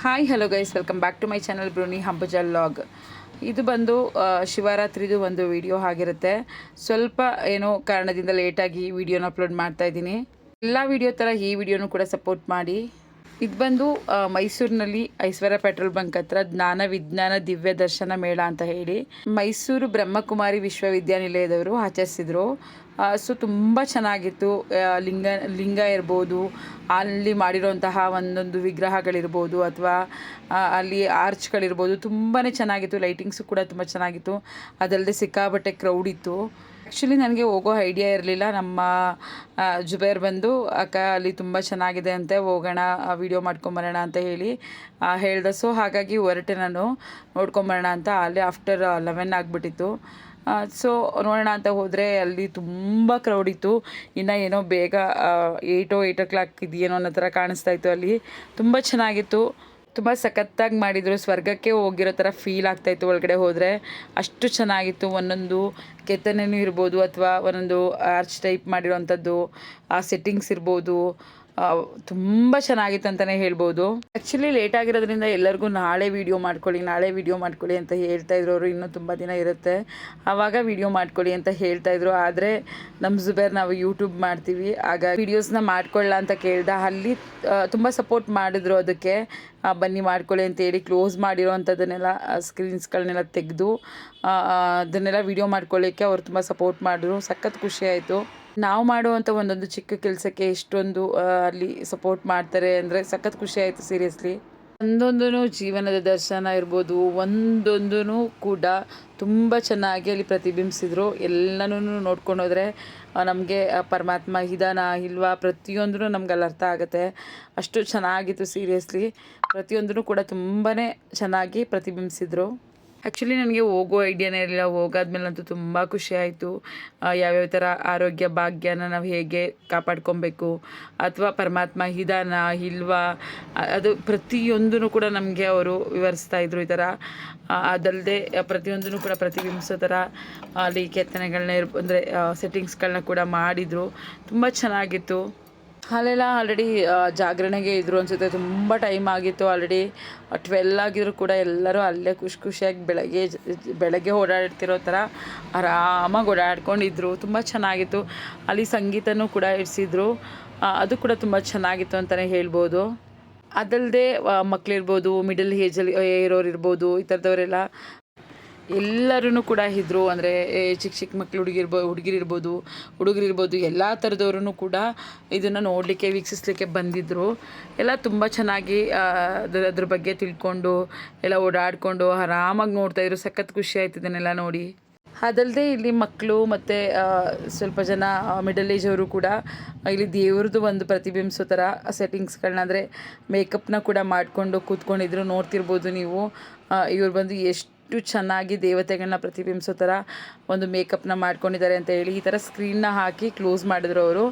Hi hello guys welcome back to my channel Brunei ಹಂಪಜಲ್ log ಇದು ಬಂದು ಶಿವರಾತ್ರಿದು ಒಂದು ವಿಡಿಯೋ ಆಗಿರುತ್ತೆ. ಸ್ವಲ್ಪ, ಏನೋ, ಕಾರಣದಿಂದ ಲೇಟಾಗಿ ವಿಡಿಯೋನ ಅಪ್ಲೋಡ್ ಮಾಡ್ತಾ ಇದ್ದೀನಿ. ಎಲ್ಲ ವಿಡಿಯೋ ಥರ ಈ ವಿಡಿಯೋನು ಕೂಡ ಸಪೋರ್ಟ್ ಮಾಡಿ. ಇದು ಬಂದು ಮೈಸೂರಿನಲ್ಲಿ ಐಶ್ವರ್ಯ ಪೆಟ್ರೋಲ್ ಬಂಕ್ ಹತ್ರ ಜ್ಞಾನ ವಿಜ್ಞಾನ ದಿವ್ಯ ದರ್ಶನ ಮೇಳ ಅಂತ ಹೇಳಿ ಮೈಸೂರು ಬ್ರಹ್ಮಕುಮಾರಿ ವಿಶ್ವವಿದ್ಯಾನಿಲಯದವರು ಆಚರಿಸಿದ್ರು. ಸೊ ತುಂಬ ಚೆನ್ನಾಗಿತ್ತು. ಲಿಂಗ ಲಿಂಗ ಇರ್ಬೋದು, ಅಲ್ಲಿ ಮಾಡಿರೋಂತಹ ಒಂದೊಂದು ವಿಗ್ರಹಗಳಿರ್ಬೋದು ಅಥವಾ ಅಲ್ಲಿ ಆರ್ಚ್ಗಳಿರ್ಬೋದು ತುಂಬಾ ಚೆನ್ನಾಗಿತ್ತು. ಲೈಟಿಂಗ್ಸು ಕೂಡ ತುಂಬ ಚೆನ್ನಾಗಿತ್ತು. ಅದಲ್ಲದೆ ಸಿಕ್ಕಾಬಟ್ಟೆ ಕ್ರೌಡ್ ಇತ್ತು. ಆ್ಯಕ್ಚುಲಿ ನನಗೆ ಹೋಗೋ ಐಡಿಯಾ ಇರಲಿಲ್ಲ. ನಮ್ಮ ಜುಬೇರ್ ಬಂದು, ಅಕ್ಕ, ಅಲ್ಲಿ ತುಂಬ ಚೆನ್ನಾಗಿದೆ ಅಂತೆ, ಹೋಗೋಣ ವಿಡಿಯೋ ಮಾಡ್ಕೊಂಬರೋಣ ಅಂತ ಹೇಳಿ ಹೇಳ್ದೆ. ಸೊ ಹಾಗಾಗಿ ಹೊರಟೆ ನಾನು. ನೋಡ್ಕೊಂಬರೋಣ ಅಂತ ಅಲ್ಲಿ ಆಫ್ಟರ್ ಲೆವೆನ್ ಆಗಿಬಿಟ್ಟಿತ್ತು. ಸೊ ನೋಡೋಣ ಅಂತ ಹೋದರೆ ಅಲ್ಲಿ ತುಂಬ ಕ್ರೌಡ್ ಇತ್ತು. ಇನ್ನು ಏನೋ ಬೇಗ ಏಯ್ಟೋ ಏಯ್ಟ್ ಓ ಕ್ಲಾಕ್ ಇದೆಯೇನೋ ಅನ್ನೋ ಥರ ಕಾಣಿಸ್ತಾ ಇತ್ತು ಅಲ್ಲಿ. ತುಂಬ ಚೆನ್ನಾಗಿತ್ತು. ತುಂಬ ಸಖತ್ತಾಗಿ ಮಾಡಿದರು. ಸ್ವರ್ಗಕ್ಕೆ ಹೋಗಿರೋ ಥರ ಫೀಲ್ ಆಗ್ತಾಯಿತ್ತು ಒಳಗಡೆ ಹೋದರೆ. ಅಷ್ಟು ಚೆನ್ನಾಗಿತ್ತು. ಒಂದೊಂದು ಕೆತ್ತನೆಯೂ ಇರ್ಬೋದು ಅಥವಾ ಒಂದೊಂದು ಆರ್ಚ್ ಟೈಪ್ ಮಾಡಿರೋವಂಥದ್ದು ಆ ಸೆಟ್ಟಿಂಗ್ಸ್ ಇರ್ಬೋದು. ತುಂಬ ಚೆನ್ನಾಗಿತ್ತು ಅಂತಲೇ ಹೇಳ್ಬೋದು. ಆ್ಯಕ್ಚುಲಿ ಲೇಟ್ ಆಗಿರೋದ್ರಿಂದ ಎಲ್ಲರಿಗೂ ನಾಳೆ ವಿಡಿಯೋ ಮಾಡ್ಕೊಳ್ಳಿ, ನಾಳೆ ವೀಡಿಯೋ ಮಾಡ್ಕೊಳ್ಳಿ ಅಂತ ಹೇಳ್ತಾ ಇದ್ರು ಅವರು ಇನ್ನೂ ತುಂಬ ದಿನ ಇರುತ್ತೆ. ಆವಾಗ ವೀಡಿಯೋ ಮಾಡ್ಕೊಳ್ಳಿ ಅಂತ ಹೇಳ್ತಾ ಇದ್ರು. ಆದರೆ ನಮ್ಮ ಜುಬೇರ್ ನಾವು ಯೂಟ್ಯೂಬ್ ಮಾಡ್ತೀವಿ. ಆಗ ವೀಡಿಯೋಸ್ನ ಮಾಡ್ಕೊಳ್ಳ ಅಂತ ಕೇಳ್ದ, ಅಲ್ಲಿ ತುಂಬ ಸಪೋರ್ಟ್ ಮಾಡಿದ್ರು ಅದಕ್ಕೆ. ಬನ್ನಿ ಮಾಡ್ಕೊಳ್ಳಿ ಅಂತೇಳಿ ಕ್ಲೋಸ್ ಮಾಡಿರೋವಂಥದ್ದನ್ನೆಲ್ಲ ಸ್ಕ್ರೀನ್ಸ್ಗಳನ್ನೆಲ್ಲ ತೆಗೆದು ಅದನ್ನೆಲ್ಲ ವಿಡಿಯೋ ಮಾಡ್ಕೊಳ್ಳಿಕ್ಕೆ ಅವ್ರು ತುಂಬ ಸಪೋರ್ಟ್ ಮಾಡಿದ್ರು. ಸಖತ್ ಖುಷಿ ಆಯಿತು. ನಾವು ಮಾಡುವಂಥ ಒಂದೊಂದು ಚಿಕ್ಕ ಕೆಲಸಕ್ಕೆ ಎಷ್ಟೊಂದು ಅಲ್ಲಿ ಸಪೋರ್ಟ್ ಮಾಡ್ತಾರೆ ಅಂದರೆ ಸಖತ್ ಖುಷಿ ಆಯಿತು ಸೀರಿಯಸ್ಲಿ ಒಂದೊಂದು ಜೀವನದ ದರ್ಶನ ಇರ್ಬೋದು ಒಂದೊಂದೂ ಕೂಡ ತುಂಬ ಚೆನ್ನಾಗಿ ಅಲ್ಲಿ ಪ್ರತಿಬಿಂಬಿಸಿದ್ರು. ಎಲ್ಲನೂ ನೋಡ್ಕೊಂಡು ಹೋದರೆ ನಮಗೆ ಪರಮಾತ್ಮ ಇದಾನ ಇಲ್ವಾ ಪ್ರತಿಯೊಂದೂ ನಮ್ಗೆ ಅಲ್ಲಿ ಅರ್ಥ ಆಗುತ್ತೆ. ಅಷ್ಟು ಚೆನ್ನಾಗಿತ್ತು ಸೀರಿಯಸ್ಲಿ ಪ್ರತಿಯೊಂದೂ ಕೂಡ ತುಂಬಾ ಚೆನ್ನಾಗಿ ಪ್ರತಿಬಿಂಬಿಸಿದ್ರು. ಆ್ಯಕ್ಚುಲಿ ನನಗೆ ಹೋಗೋ ಐಡಿಯಾನೇ ಇರಲಿಲ್ಲ. ಹೋಗಾದ್ಮೇಲಂತೂ ತುಂಬ ಖುಷಿ ಆಯಿತು. ಯಾವ್ಯಾವ ಥರ ಆರೋಗ್ಯ, ಭಾಗ್ಯನ ನಾವು ಹೇಗೆ ಕಾಪಾಡ್ಕೊಬೇಕು? ಅಥವಾ ಪರಮಾತ್ಮ ಇದಾನ ಇಲ್ವಾ? ಅದು ಪ್ರತಿಯೊಂದೂ ಕೂಡ ನಮಗೆ ಅವರು ವಿವರಿಸ್ತಾ ಇದ್ರು ಈ ಥರ ಅದಲ್ಲದೆ ಪ್ರತಿಯೊಂದೂ ಕೂಡ ಪ್ರತಿಬಿಂಬಿಸೋ ಥರ ಅಲ್ಲಿ ಕೆತ್ತನೆಗಳನ್ನ ಅಂದರೆ ಸೆಟ್ಟಿಂಗ್ಸ್ಗಳನ್ನ ಕೂಡ ಮಾಡಿದರು. ತುಂಬ ಚೆನ್ನಾಗಿತ್ತು. ಅಲ್ಲೆಲ್ಲ ಆಲ್ರೆಡಿ ಜಾಗರಣೆಗೆ ಇದ್ರು ಅನಿಸುತ್ತೆ. ತುಂಬ ಟೈಮ್ ಆಗಿತ್ತು ಆಲ್ರೆಡಿ ಟ್ವೆಲ್ ಆಗಿದ್ರು ಕೂಡ ಎಲ್ಲರೂ ಅಲ್ಲೇ ಖುಷಿ ಖುಷಿಯಾಗಿ ಬೆಳಗ್ಗೆ ಬೆಳಗ್ಗೆ ಓಡಾಡ್ತಿರೋ ಥರ ಆರಾಮಾಗಿ ಓಡಾಡ್ಕೊಂಡಿದ್ರು. ತುಂಬ ಚೆನ್ನಾಗಿತ್ತು. ಅಲ್ಲಿ ಸಂಗೀತನೂ ಕೂಡ ಇಡಿಸಿದ್ರು. ಅದು ಕೂಡ ತುಂಬ ಚೆನ್ನಾಗಿತ್ತು ಅಂತಲೇ ಹೇಳ್ಬೋದು. ಅದಲ್ಲದೆ ಮಕ್ಕಳಿರ್ಬೋದು ಮಿಡಲ್ ಏಜಲ್ಲಿ ಇರೋರು ಇರ್ಬೋದು ಈ ಥರದವರೆಲ್ಲ ಎಲ್ಲರೂ ಕೂಡ ಇದ್ದರು ಅಂದರೆ ಚಿಕ್ಕ ಚಿಕ್ಕ ಮಕ್ಳು ಹುಡುಗಿರ್ಬೋ ಹುಡುಗಿರಿರ್ಬೋದು ಹುಡುಗರಿರ್ಬೋದು ಎಲ್ಲ ಥರದವ್ರೂ ಕೂಡ ಇದನ್ನು ನೋಡಲಿಕ್ಕೆ, ವೀಕ್ಷಿಸಲಿಕ್ಕೆ ಬಂದಿದ್ದರು ಎಲ್ಲ ತುಂಬ ಚೆನ್ನಾಗಿ ಅದರ ಅದ್ರ ಅದ್ರ ಬಗ್ಗೆ ತಿಳ್ಕೊಂಡು, ಎಲ್ಲ ಓಡಾಡಿಕೊಂಡು, ಆರಾಮಾಗಿ ನೋಡ್ತಾಯಿದ್ರು ಸಖತ್ ಖುಷಿ ಆಯ್ತು ಇದನ್ನೆಲ್ಲ ನೋಡಿ. ಅದಲ್ಲದೆ ಇಲ್ಲಿ ಮಕ್ಕಳು ಮತ್ತು ಸ್ವಲ್ಪ ಜನ ಮಿಡಲ್ ಏಜ್ ಅವರು ಕೂಡ, ಇಲ್ಲಿ ದೇವ್ರದ್ದು ಒಂದು ಪ್ರತಿಬಿಂಬಿಸೋ ಥರ ಸೆಟ್ಟಿಂಗ್ಸ್ಗಳನ್ನ ಅಂದರೆ ಮೇಕಪ್ನ ಕೂಡ ಮಾಡಿಕೊಂಡು ಕೂತ್ಕೊಂಡಿದ್ರು. ನೋಡ್ತಿರ್ಬೋದು ನೀವು. ಇವ್ರು ಬಂದು ಎಷ್ಟು ಚೆನ್ನಾಗಿ ದೇವತೆಗಳನ್ನ ಪ್ರತಿಬಿಂಬಿಸೋ ಥರ ಒಂದು ಮೇಕಪ್ನ ಮಾಡ್ಕೊಂಡಿದ್ದಾರೆ ಅಂತ ಹೇಳಿ ಈ ಥರ ಸ್ಕ್ರೀನ್ನ ಹಾಕಿ ಕ್ಲೋಸ್ ಮಾಡಿದ್ರು ಅವರು.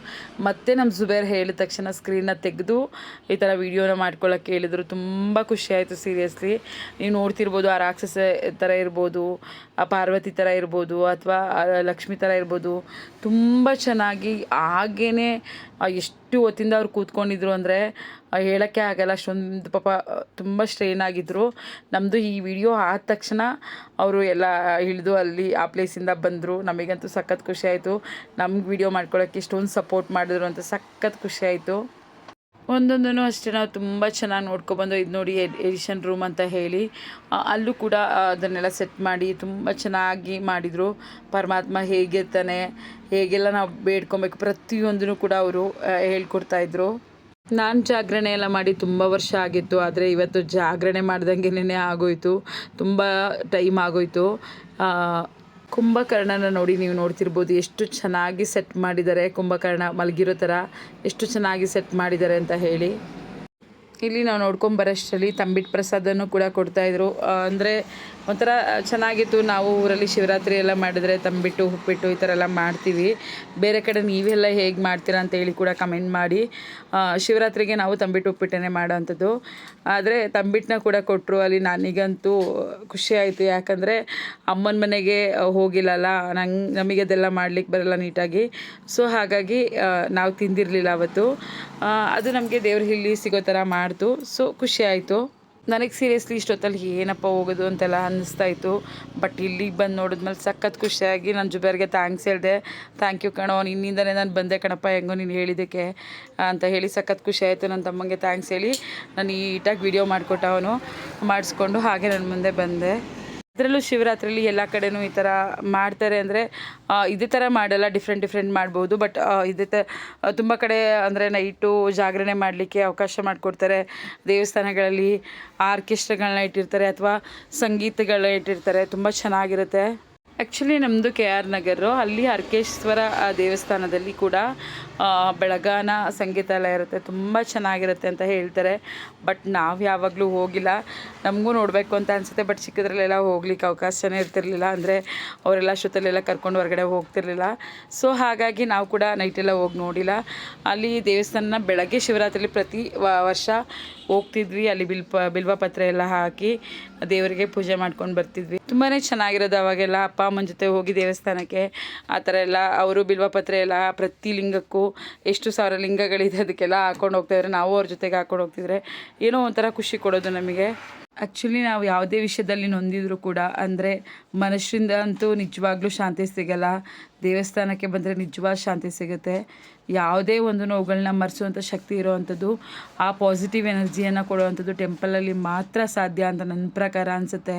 ಮತ್ತೆ ನಮ್ಮ ಜುಬೇರ್ ಹೇಳಿದ ತಕ್ಷಣ ಸ್ಕ್ರೀನ್ನ ತೆಗೆದು ಈ ಥರ ವೀಡಿಯೋನ ಮಾಡ್ಕೊಳ್ಳೋಕ್ಕೆ ಹೇಳಿದರು. ತುಂಬ ಖುಷಿಯಾಯಿತು ಸೀರಿಯಸ್ಲಿ ನೀವು ನೋಡ್ತಿರ್ಬೋದು, ಆ ರಾಕ್ಷಸ ಥರ ಇರ್ಬೋದು, ಆ ಪಾರ್ವತಿ ಥರ ಇರ್ಬೋದು, ಅಥವಾ ಲಕ್ಷ್ಮಿ ಥರ ಇರ್ಬೋದು. ತುಂಬ ಚೆನ್ನಾಗಿ ಹಾಗೇ ಎಷ್ಟು ಹೊತ್ತಿಂದ ಅವ್ರು ಕೂತ್ಕೊಂಡಿದ್ರು ಅಂದರೆ ಹೇಳೋಕ್ಕೆ ಆಗಲ್ಲ, ಅಷ್ಟೊಂದು ಪಾಪ ತುಂಬ ಸ್ಟ್ರೈನ್ ಆಗಿದ್ದರು ನಮ್ಮದು ಈ ವಿಡಿಯೋ ಆದ ತಕ್ಷಣ ಅವರು ಎಲ್ಲ ಇಳಿದು ಅಲ್ಲಿ ಆ ಪ್ಲೇಸಿಂದ ಬಂದರು. ನಮಗಂತೂ ಸಖತ್ ಖುಷಿ ಆಯಿತು. ನಮ್ಗೆ ವಿಡಿಯೋ ಮಾಡ್ಕೊಳ್ಳೋಕ್ಕೆ ಇಷ್ಟೊಂದು ಸಪೋರ್ಟ್ ಮಾಡಿದ್ರು ಅಂತ ಸಖತ್ ಖುಷಿ ಆಯಿತು. ಒಂದೊಂದೂ ಅಷ್ಟೇ ನಾವು ತುಂಬ ಚೆನ್ನಾಗಿ ನೋಡ್ಕೊಬಂದು ಇದು ನೋಡಿ ಎಡಿಷನ್ ರೂಮ್ ಅಂತ ಹೇಳಿ. ಅಲ್ಲೂ ಕೂಡ ಅದನ್ನೆಲ್ಲ ಸೆಟ್ ಮಾಡಿ ತುಂಬ ಚೆನ್ನಾಗಿ ಮಾಡಿದರು. ಪರಮಾತ್ಮ ಹೇಗಿರ್ತಾನೆ ಹೇಗೆಲ್ಲ ನಾವು ಬೇಡ್ಕೊಬೇಕು ಪ್ರತಿಯೊಂದನ್ನು ಕೂಡ ಅವರು ಹೇಳ್ಕೊಡ್ತಾಯಿದ್ರು ನಾನು ಜಾಗರಣೆ ಎಲ್ಲ ಮಾಡಿ ತುಂಬ ವರ್ಷ ಆಗಿತ್ತು, ಆದರೆ ಇವತ್ತು ಜಾಗರಣೆ ಮಾಡ್ದಂಗೆನೇ ಆಗೋಯ್ತು, ತುಂಬ ಟೈಮ್ ಆಗೋಯ್ತು. ಕುಂಭಕರ್ಣನ ನೋಡಿ ನೀವು ನೋಡ್ತಿರ್ಬೋದು ಎಷ್ಟು ಚೆನ್ನಾಗಿ ಸೆಟ್ ಮಾಡಿದ್ದಾರೆ ಕುಂಭಕರ್ಣ ಮಲಗಿರೋ ಥರ ಎಷ್ಟು ಚೆನ್ನಾಗಿ ಸೆಟ್ ಮಾಡಿದ್ದಾರೆ ಅಂತ ಹೇಳಿ. ಇಲ್ಲಿ ನಾವು ನೋಡ್ಕೊಂಬರೋಷ್ಟರಲ್ಲಿ ತಂಬಿಟ್ಟು ಪ್ರಸಾದನೂ ಕೂಡ ಕೊಡ್ತಾಯಿದ್ರು ಅಂದರೆ ಒಂಥರ ಚೆನ್ನಾಗಿತ್ತು. ನಾವು ಊರಲ್ಲಿ ಶಿವರಾತ್ರಿ ಎಲ್ಲ ಮಾಡಿದ್ರೆ ತಂಬಿಟ್ಟು, ಉಪ್ಪಿಟ್ಟು ಈ ಥರ ಎಲ್ಲ ಮಾಡ್ತೀವಿ. ಬೇರೆ ಕಡೆ ನೀವೆಲ್ಲ ಹೇಗೆ ಮಾಡ್ತೀರಾ ಅಂತ ಹೇಳಿ ಕೂಡ ಕಮೆಂಟ್ ಮಾಡಿ. ಶಿವರಾತ್ರಿಗೆ ನಾವು ತಂಬಿಟ್ಟು ಉಪ್ಪಿಟ್ಟನೇ ಮಾಡೋವಂಥದ್ದು ಆದರೆ ತಂಬಿಟ್ಟನ್ನ ಕೂಡ ಕೊಟ್ಟರು ಅಲ್ಲಿ ನನಗಂತೂ ಖುಷಿ ಆಯಿತು. ಯಾಕಂದರೆ ಅಮ್ಮನ ಮನೆಗೆ ಹೋಗಿಲ್ಲಲ್ಲ. ನಂಗೆ, ನಮಗೆ ಅದೆಲ್ಲ ಮಾಡ್ಲಿಕ್ಕೆ ಬರಲ್ಲ ನೀಟಾಗಿ. ಸೊ ಹಾಗಾಗಿ ನಾವು ತಿಂದಿರಲಿಲ್ಲ ಅವತ್ತು. ಅದು ನಮಗೆ ದೇವ್ರ ಇಲ್ಲಿ ಸಿಗೋ ಥರ ಮಾಡ್ತು ಸೊ ಖುಷಿ ಆಯಿತು. ನನಗೆ ಸೀರಿಯಸ್ಲಿ ಇಷ್ಟೊತ್ತಲ್ಲಿ ಏನಪ್ಪ ಹೋಗೋದು ಅಂತೆಲ್ಲ ಅನ್ನಿಸ್ತಾ ಇತ್ತು. ಬಟ್ ಇಲ್ಲಿಗೆ ಬಂದು ನೋಡಿದ್ಮೇಲೆ ಸಖತ್ ಖುಷಿಯಾಗಿ ನಾನು ಜುಬೇರ್ಗೆ ಥ್ಯಾಂಕ್ಸ್ ಹೇಳಿದೆ. ಥ್ಯಾಂಕ್ ಯು ಕಣೋ ನಿನ್ನಿಂದಲೇ ನಾನು ಬಂದೆ ಕಣಪ್ಪ, ಹೆಂಗೋ ನೀನು ಹೇಳಿದ್ದಕ್ಕೆ, ಅಂತ ಹೇಳಿ ಸಖತ್ ಖುಷಿ ಆಯಿತು ನನ್ನ ತಮ್ಮಂಗೆ ಥ್ಯಾಂಕ್ಸ್ ಹೇಳಿ. ನಾನು ನೀಟಾಗಿ ವಿಡಿಯೋ ಮಾಡಿಕೊಟ್ಟ ಅವನು ಮಾಡಿಸ್ಕೊಂಡು ಹಾಗೆ ನನ್ನ ಮುಂದೆ ಬಂದೆ. ಅದರಲ್ಲೂ ಶಿವರಾತ್ರಿಲಿ ಎಲ್ಲ ಕಡೆನೂ ಈ ಥರ ಮಾಡ್ತಾರೆ ಅಂದರೆ ಇದೇ ಥರ ಮಾಡಲ್ಲ ಡಿಫ್ರೆಂಟ್ ಡಿಫ್ರೆಂಟ್ ಮಾಡ್ಬೋದು. ಬಟ್ ಇದೇ ತ ತುಂಬ ಕಡೆ ಅಂದರೆ ನೈಟು ಜಾಗರಣೆ ಮಾಡಲಿಕ್ಕೆ ಅವಕಾಶ ಮಾಡಿಕೊಡ್ತಾರೆ. ದೇವಸ್ಥಾನಗಳಲ್ಲಿ ಆರ್ಕೆಸ್ಟ್ರಾಗಳನ್ನ ಇಟ್ಟಿರ್ತಾರೆ ಅಥವಾ ಸಂಗೀತಗಳನ್ನ ಇಟ್ಟಿರ್ತಾರೆ. ತುಂಬ ಚೆನ್ನಾಗಿರುತ್ತೆ. ಆ್ಯಕ್ಚುಲಿ ನಮ್ಮದು ಕೆ ಆರ್ ನಗರು, ಅಲ್ಲಿ ಅರ್ಕೇಶ್ವರ ದೇವಸ್ಥಾನದಲ್ಲಿ ಕೂಡ ಆ, ಸಂಗೀತ ಎಲ್ಲ ಇರುತ್ತೆ. ತುಂಬ ಚೆನ್ನಾಗಿರುತ್ತೆ ಅಂತ ಹೇಳ್ತಾರೆ. ಬಟ್ ನಾವು ಯಾವಾಗಲೂ ಹೋಗಿಲ್ಲ. ನಮಗೂ ನೋಡಬೇಕು ಅಂತ ಅನಿಸುತ್ತೆ. ಬಟ್ ಚಿಕ್ಕದ್ರಲ್ಲೆಲ್ಲ ಹೋಗ್ಲಿಕ್ಕೆ ಅವಕಾಶನೇ ಇರ್ತಿರ್ಲಿಲ್ಲ. ಅಂದರೆ ಅವರೆಲ್ಲ ಶುತಲೆಲ್ಲ ಕರ್ಕೊಂಡು ಹೊರಗಡೆ ಹೋಗ್ತಿರ್ಲಿಲ್ಲ. ಸೊ ಹಾಗಾಗಿ ನಾವು ಕೂಡ ನೈಟೆಲ್ಲ ಹೋಗಿ ನೋಡಿಲ್ಲ. ಅಲ್ಲಿ ದೇವಸ್ಥಾನ ಬೆಳಗ್ಗೆ ಶಿವರಾತ್ರಿಲಿ ಪ್ರತಿ ವರ್ಷ ಹೋಗ್ತಿದ್ವಿ. ಅಲ್ಲಿ ಬಿಲ್ಪ ಬಿಲ್ವ ಪತ್ರೆ ಎಲ್ಲ ಹಾಕಿ ದೇವರಿಗೆ ಪೂಜೆ ಮಾಡ್ಕೊಂಡು ಬರ್ತಿದ್ವಿ. ತುಂಬಾ ಚೆನ್ನಾಗಿರೋದು ಅವಾಗೆಲ್ಲ. ಅಪ್ಪ ಅಮ್ಮನ ಜೊತೆ ಹೋಗಿ ದೇವಸ್ಥಾನಕ್ಕೆ ಆ ಥರ ಎಲ್ಲ. ಅವರು ಬಿಲ್ವಪತ್ರೆ ಎಲ್ಲ ಪ್ರತಿ ಲಿಂಗಕ್ಕೂ ಎಷ್ಟು ಸಾವಿರ ಲಿಂಗಗಳಿದೆ ಅದಕ್ಕೆಲ್ಲ ಹಾಕೊಂಡು ಹೋಗ್ತಾಯಿದ್ರೆ ನಾವು ಅವ್ರ ಜೊತೆಗೆ ಹಾಕೊಂಡು ಹೋಗ್ತಿದ್ರೆ ಏನೋ ಒಂಥರ ಖುಷಿ ಕೊಡೋದು ನಮಗೆ. ಆ್ಯಕ್ಚುಲಿ ನಾವು ಯಾವುದೇ ವಿಷಯದಲ್ಲಿ ನೊಂದಿದ್ರು ಕೂಡ, ಅಂದರೆ ಮನುಷ್ಯರಿಂದ ಅಂತೂ ನಿಜವಾಗ್ಲೂ ಶಾಂತಿ ಸಿಗಲ್ಲ. ದೇವಸ್ಥಾನಕ್ಕೆ ಬಂದರೆ ನಿಜವಾದ ಶಾಂತಿ ಸಿಗುತ್ತೆ. ಯಾವುದೇ ಒಂದು ನೋವುಗಳನ್ನ ಮರೆಸುವಂಥ ಶಕ್ತಿ ಇರೋವಂಥದ್ದು, ಆ ಪಾಸಿಟಿವ್ ಎನರ್ಜಿಯನ್ನು ಕೊಡುವಂಥದ್ದು ಟೆಂಪಲಲ್ಲಿ ಮಾತ್ರ ಸಾಧ್ಯ ಅಂತ ನನ್ನ ಪ್ರಕಾರ ಅನಿಸುತ್ತೆ.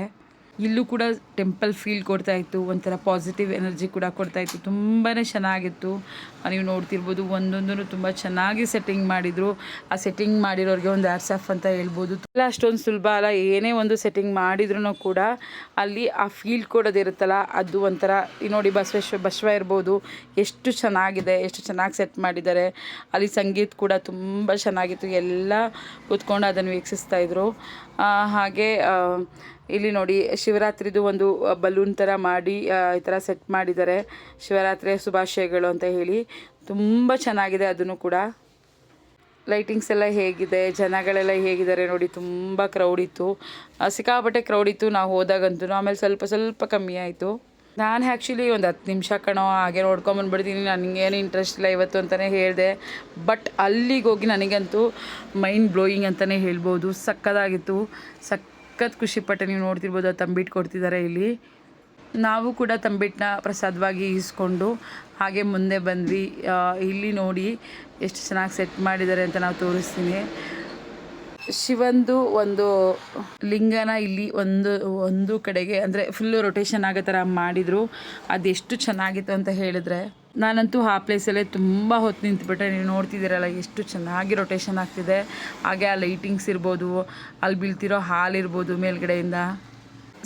ಇಲ್ಲೂ ಕೂಡ ಟೆಂಪಲ್ ಫೀಲ್ ಕೊಡ್ತಾ ಇತ್ತು, ಒಂಥರ ಪಾಸಿಟಿವ್ ಎನರ್ಜಿ ಕೂಡ ಕೊಡ್ತಾ ಇತ್ತು. ತುಂಬಾ ಚೆನ್ನಾಗಿತ್ತು. ನೀವು ನೋಡ್ತಿರ್ಬೋದು ಒಂದೊಂದೂ ತುಂಬ ಚೆನ್ನಾಗಿ ಸೆಟ್ಟಿಂಗ್ ಮಾಡಿದರು. ಆ ಸೆಟ್ಟಿಂಗ್ ಮಾಡಿರೋರಿಗೆ ಒಂದು ಆಫ್ ಅಂತ ಹೇಳ್ಬೋದು. ಎಲ್ಲ ಅಷ್ಟೊಂದು ಸುಲಭ ಅಲ್ಲ. ಏನೇ ಒಂದು ಸೆಟ್ಟಿಂಗ್ ಮಾಡಿದ್ರೂ ಕೂಡ ಅಲ್ಲಿ ಆ ಫೀಲ್ ಕೊಡೋದಿರುತ್ತಲ್ಲ, ಅದು ಒಂಥರ ನೋಡಿ ಬಸವೇಶ್ವರ ಬಸವ ಇರ್ಬೋದು. ಎಷ್ಟು ಚೆನ್ನಾಗಿದೆ, ಎಷ್ಟು ಚೆನ್ನಾಗಿ ಸೆಟ್ ಮಾಡಿದ್ದಾರೆ. ಅಲ್ಲಿ ಸಂಗೀತ ಕೂಡ ತುಂಬ ಚೆನ್ನಾಗಿತ್ತು. ಎಲ್ಲ ಕೂತ್ಕೊಂಡು ಅದನ್ನು ವೀಕ್ಷಿಸ್ತಾ ಇದ್ರು. ಹಾಗೆ ಇಲ್ಲಿ ನೋಡಿ, ಶಿವರಾತ್ರಿದು ಒಂದು ಬಲೂನ್ ಥರ ಮಾಡಿ ಈ ಥರ ಸೆಟ್ ಮಾಡಿದ್ದಾರೆ. ಶಿವರಾತ್ರಿಯ ಶುಭಾಶಯಗಳು ಅಂತ ಹೇಳಿ. ತುಂಬ ಚೆನ್ನಾಗಿದೆ ಅದನ್ನು ಕೂಡ. ಲೈಟಿಂಗ್ಸ್ ಎಲ್ಲ ಹೇಗಿದೆ, ಜನಗಳೆಲ್ಲ ಹೇಗಿದ್ದಾರೆ ನೋಡಿ, ತುಂಬ ಕ್ರೌಡ್ ಇತ್ತು. ಸಿಕ್ಕಾಪಟ್ಟೆ ಕ್ರೌಡ್ ಇತ್ತು, ನಾವು ಹೋದಾಗಂತೂ ಆಮೇಲೆ ಸ್ವಲ್ಪ ಸ್ವಲ್ಪ ಕಮ್ಮಿ ಆಯಿತು. ನಾನು ಆ್ಯಕ್ಚುಲಿ ಒಂದು ಹತ್ತು ನಿಮಿಷ ಕಣೋ, ಹಾಗೆ ನೋಡ್ಕೊಂಬಂದ್ಬಿಡ್ತೀನಿ ನನಗೇನು ಇಂಟ್ರೆಸ್ಟ್ ಇಲ್ಲ ಇವತ್ತು ಅಂತಲೇ ಹೇಳಿದೆ. ಬಟ್ ಅಲ್ಲಿಗೆ ಹೋಗಿ ನನಗಂತೂ ಮೈಂಡ್ ಬ್ಲೋಯಿಂಗ್ ಅಂತಲೇ ಹೇಳ್ಬೋದು. ಸಕ್ಕದಾಗಿತ್ತು. ಸಖತ್ ಖುಷಿಪಟ್ಟೆ ನೀವು ನೋಡ್ತಿರ್ಬೋದು ತಂಬಿಟ್ಟು ಕೊಡ್ತಿದ್ದಾರೆ ಇಲ್ಲಿ. ನಾವು ಕೂಡ ತಂಬಿಟ್ಟನ್ನ ಪ್ರಸಾದವಾಗಿ ಈಸ್ಕೊಂಡು ಹಾಗೆ ಮುಂದೆ ಬಂದ್ವಿ. ಇಲ್ಲಿ ನೋಡಿ ಎಷ್ಟು ಚೆನ್ನಾಗಿ ಸೆಟ್ ಮಾಡಿದ್ದಾರೆ ಅಂತ ನಾವು ತೋರಿಸ್ತೀನಿ. ಶಿವಂದು ಒಂದು ಲಿಂಗನ ಇಲ್ಲಿ ಒಂದು ಒಂದು ಕಡೆಗೆ, ಅಂದರೆ ಫುಲ್ಲು ರೊಟೇಷನ್ ಆಗೋ ಥರ ಮಾಡಿದರು. ಅದೆಷ್ಟು ಚೆನ್ನಾಗಿತ್ತು ಅಂತ ಹೇಳಿದ್ರೆ, ನಾನಂತೂ ಆ ಪ್ಲೇಸಲ್ಲೇ ತುಂಬ ಹೊತ್ತು ನಿಂತುಬಿಟ್ಟೆ. ನೀವು ನೋಡ್ತಿದ್ದೀರಲ್ಲ, ಎಷ್ಟು ಚೆನ್ನಾಗಿ ರೊಟೇಷನ್ ಆಗ್ತಿದೆ. ಹಾಗೆ ಆ ಲೈಟಿಂಗ್ಸ್ ಇರ್ಬೋದು, ಅಲ್ಲಿ ಬೀಳ್ತಿರೋ ಹಾಲಿರ್ಬೋದು ಮೇಲ್ಗಡೆಯಿಂದ.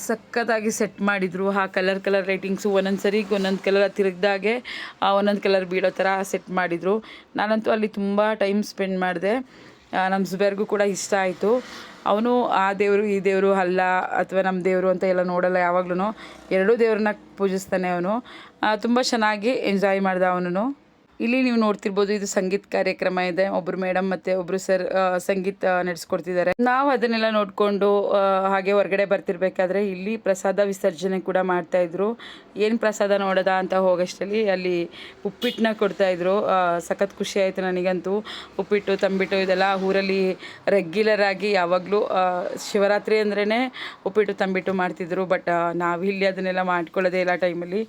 ಸಖತ್ತಾಗಿ ಸೆಟ್ ಮಾಡಿದರು. ಆ ಕಲರ್ ಕಲರ್ ಲೈಟಿಂಗ್ಸು ಒಂದೊಂದು ಸರಿ, ಒಂದೊಂದು ಕಲರ್ ತಿರುಗ್ದಾಗೆ ಒಂದೊಂದು ಕಲರ್ ಬೀಳೋ ಥರ ಸೆಟ್ ಮಾಡಿದರು. ನಾನಂತೂ ಅಲ್ಲಿ ತುಂಬ ಟೈಮ್ ಸ್ಪೆಂಡ್ ಮಾಡಿದೆ. ನಮ್ಮ ಜುಬೇರ್ಗೂ ಕೂಡ ಇಷ್ಟ ಆಯಿತು. ಅವನು ಆ ದೇವರು, ಈ ದೇವರು, ಅಲ್ಲ ಅಥವಾ ನಮ್ಮ ದೇವರು ಅಂತ ಎಲ್ಲ ನೋಡಲ್ಲ ಯಾವಾಗ್ಲೂ ಎರಡೂ ದೇವ್ರನ್ನ ಪೂಜಿಸ್ತಾನೆ ಅವನು. ತುಂಬ ಚೆನ್ನಾಗಿ ಎಂಜಾಯ್ ಮಾಡಿದ ಅವನು ಇಲ್ಲಿ ನೀವು ನೋಡ್ತಿರ್ಬೋದು ಇದು ಸಂಗೀತ ಕಾರ್ಯಕ್ರಮ ಇದೆ. ಒಬ್ರು ಮೇಡಮ್ ಮತ್ತೆ ಒಬ್ರು ಸರ್ ಸಂಗೀತ ನಡೆಸ್ಕೊಡ್ತಿದ್ದಾರೆ. ನಾವು ಅದನ್ನೆಲ್ಲ ನೋಡಿಕೊಂಡು ಹಾಗೆ ಹೊರಗಡೆ ಬರ್ತಿರ್ಬೇಕಾದ್ರೆ ಇಲ್ಲಿ ಪ್ರಸಾದ ವಿಸರ್ಜನೆ ಕೂಡ ಮಾಡ್ತಾ ಇದ್ರು. ಏನು ಪ್ರಸಾದ ನೋಡದ ಅಂತ ಹೋಗೋಷ್ಟರಲ್ಲಿ ಅಲ್ಲಿ ಉಪ್ಪಿಟ್ಟನ್ನ ಕೊಡ್ತಾ ಇದ್ರು. ಸಖತ್ ಖುಷಿ ಆಯಿತು ನನಗಂತೂ. ಉಪ್ಪಿಟ್ಟು, ತಂಬಿಟ್ಟು ಇದೆಲ್ಲ ಊರಲ್ಲಿ ರೆಗ್ಯುಲರ್ ಆಗಿ ಯಾವಾಗಲೂ ಶಿವರಾತ್ರಿ ಅಂದ್ರೇ ಉಪ್ಪಿಟ್ಟು, ತಂಬಿಟ್ಟು ಮಾಡ್ತಿದ್ರು. ಬಟ್ ನಾವು ಇಲ್ಲಿ ಅದನ್ನೆಲ್ಲ ಮಾಡ್ಕೊಳ್ಳೋದೇ ಇಲ್ಲ ಟೈಮಲ್ಲಿ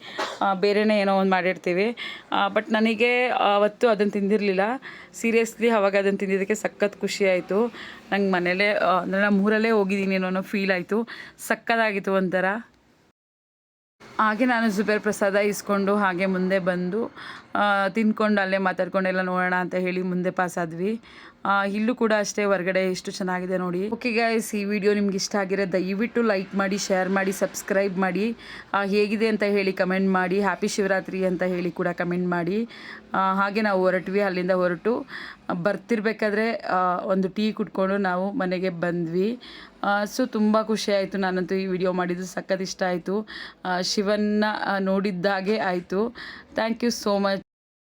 ಬೇರೆನೇ ಏನೋ ಒಂದು ಮಾಡಿರ್ತೀವಿ. ಬಟ್ ನನಗೆ ಅವತ್ತು ಅದನ್ನು ತಿಂದಿರಲಿಲ್ಲ. ಸೀರಿಯಸ್ಲಿ ಅವಾಗ ಅದನ್ನು ತಿಂದಿದ್ದಕ್ಕೆ ಸಖತ್ ಖುಷಿ ಆಯಿತು. ನಂಗೆ ಮನೇಲೇ ಅಂದರೆ ನಮ್ಮ ಊರಲ್ಲೇ ಹೋಗಿದ್ದೀನಿ ಅನ್ನೋ ಫೀಲ್ ಆಯಿತು. ಸಕ್ಕತ್ತಾಗಿತ್ತು ಒಂಥರ. ಹಾಗೆ ನಾನು ಜುಬೇರ್ ಪ್ರಸಾದ ಇಸ್ಕೊಂಡು ಹಾಗೆ ಮುಂದೆ ಬಂದು ತಿನ್ಕೊಂಡು ಅಲ್ಲೇ ಮಾತಾಡ್ಕೊಂಡೆಲ್ಲ ನೋಡೋಣ ಅಂತ ಹೇಳಿ ಮುಂದೆ ಪಾಸ್ ಆ, ಇಲ್ಲೂ ಕೂಡ ಅಷ್ಟೇ ಹೊರಗಡೆ ಎಷ್ಟು ಚೆನ್ನಾಗಿದೆ ನೋಡಿ. ಓಕೆ ಗೈಸ್ ಈ ವಿಡಿಯೋ ನಿಮ್ಗೆ ಇಷ್ಟ ಆಗಿರೋ ದಯವಿಟ್ಟು ಲೈಕ್ ಮಾಡಿ ಶೇರ್ ಮಾಡಿ ಸಬ್ಸ್ಕ್ರೈಬ್ ಮಾಡಿ. ಹೇಗಿದೆ ಅಂತ ಹೇಳಿ ಕಮೆಂಟ್ ಮಾಡಿ. ಹ್ಯಾಪಿ ಶಿವರಾತ್ರಿ ಅಂತ ಹೇಳಿ ಕೂಡ ಕಮೆಂಟ್ ಮಾಡಿ. ಹಾಗೆ ನಾವು ಹೊರಟ್ವಿ, ಅಲ್ಲಿಂದ ಹೊರಟು. ಬರ್ತಿರ್ಬೇಕಾದ್ರೆ ಒಂದು ಟೀ ಕುಟ್ಕೊಂಡು ನಾವು ಮನೆಗೆ ಬಂದ್ವಿ. ಸೊ ತುಂಬ ಖುಷಿ ಆಯಿತು. ನಾನಂತೂ ಈ ವಿಡಿಯೋ ಮಾಡಿದ್ದು ಸಖತ್ ಇಷ್ಟ ಆಯಿತು. ಶಿವನ್ನ ನೋಡಿದ್ದಾಗೆ ಆಯಿತು. Thank you so much